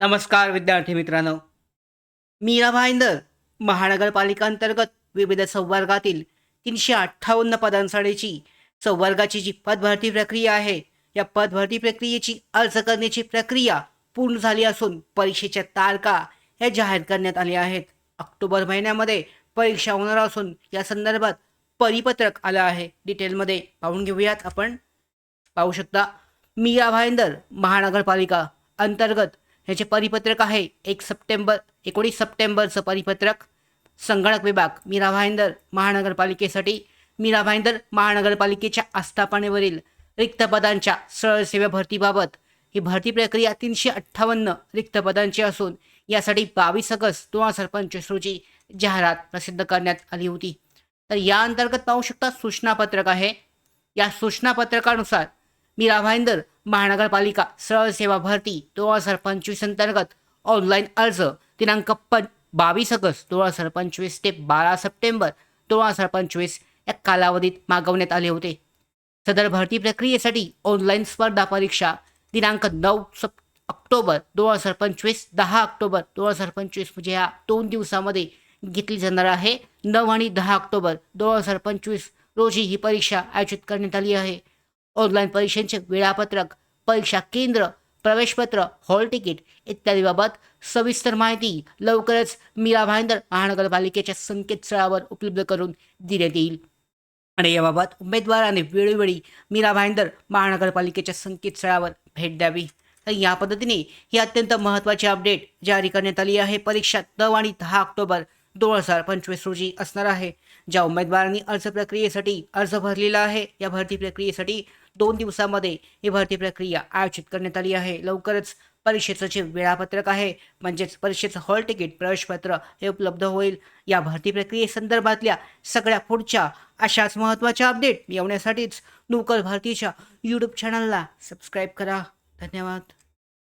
नमस्कार विद्यार्थी मित्रांनो. मीरा भाईंदर महानगरपालिका अंतर्गत विविध संवर्गातील तीनशे अठ्ठावन्न पदांसाठीची संवर्गाची जी पदभरती प्रक्रिया आहे या पदभरती प्रक्रियेची अर्ज करण्याची प्रक्रिया पूर्ण झाली असून परीक्षेच्या तारखा या जाहीर करण्यात आल्या आहेत. ऑक्टोबर महिन्यामध्ये परीक्षा होणार असून या संदर्भात परिपत्रक आलं आहे. डिटेलमध्ये पाहून घेऊयात आपण. पाहू शकता मीरा भाईंदर महानगरपालिका अंतर्गत ह्याचे परिपत्रक आहे एक सप्टेंबर एकोणीस सप्टेंबरचं परिपत्रक संगणक विभाग मीरा भाईंदर महानगरपालिकेसाठी मीरा भाईंदर महानगरपालिकेच्या आस्थापनेवरील रिक्त पदांच्या सरळसेवा भरतीबाबत ही भरती प्रक्रिया तीनशे अठ्ठावन्न रिक्त पदांची असून यासाठी बावीस ऑगस्ट दोन हजार पंचवीस रोजी जाहिरात प्रसिद्ध करण्यात आली होती. तर या अंतर्गत पाहू शकता सूचनापत्रक आहे. या सूचनापत्रकानुसार मीरा भाईंदर महानगरपालिका सरळ सेवा भरती दोन हजार पंचवीस अंतर्गत ऑनलाईन अर्ज दिनांक पण बावीस ऑगस्ट दोन हजार पंचवीस ते बारा सप्टेंबर दोन हजार पंचवीस या कालावधीत मागवण्यात आले होते. सदर भरती प्रक्रियेसाठी ऑनलाईन स्पर्धा परीक्षा दिनांक नऊ सप ऑक्टोबर दोन हजार पंचवीस दहा ऑक्टोबर दोन हजार पंचवीस म्हणजे ह्या दोन दिवसामध्ये घेतली जाणार आहे. नऊ आणि दहा ऑक्टोबर दोन हजार पंचवीस रोजी ही परीक्षा आयोजित करण्यात आली आहे. ऑनलाईन परीक्षांचे वेळापत्रक परीक्षा केंद्र प्रवेशपत्र हॉल तिकीट इत्यादीबाबत सविस्तर माहिती लवकरच मीरा भाईंदर महानगरपालिकेच्या संकेतस्थळावर उपलब्ध करून देण्यात येईल. आणि याबाबत उमेदवाराने वेळोवेळी मीरा भाईंदर महानगरपालिकेच्या संकेतस्थळावर भेट द्यावी. तर या पद्धतीने ही अत्यंत महत्त्वाची अपडेट जारी करण्यात आली आहे. परीक्षा नऊ आणि दहा ऑक्टोबर दोन हजार पंचवीस रोजी असणार आहे. ज्या उमेदवारांनी अर्ज प्रक्रियेसाठी अर्ज भरलेला आहे या भरती प्रक्रियेसाठी दोन दिवसामध्ये ही भरती प्रक्रिया आयोजित करण्यात आली आहे. लवकरच परीक्षेचं जे वेळापत्रक आहे म्हणजेच परीक्षेचं हॉल तिकीट प्रवेशपत्र हे उपलब्ध होईल. या भरती प्रक्रियेसंदर्भातल्या सगळ्या पुढच्या अशाच महत्त्वाच्या अपडेट मिळवण्यासाठीच नोकर भारतीच्या यूट्यूब चॅनलला सबस्क्राईब करा. धन्यवाद.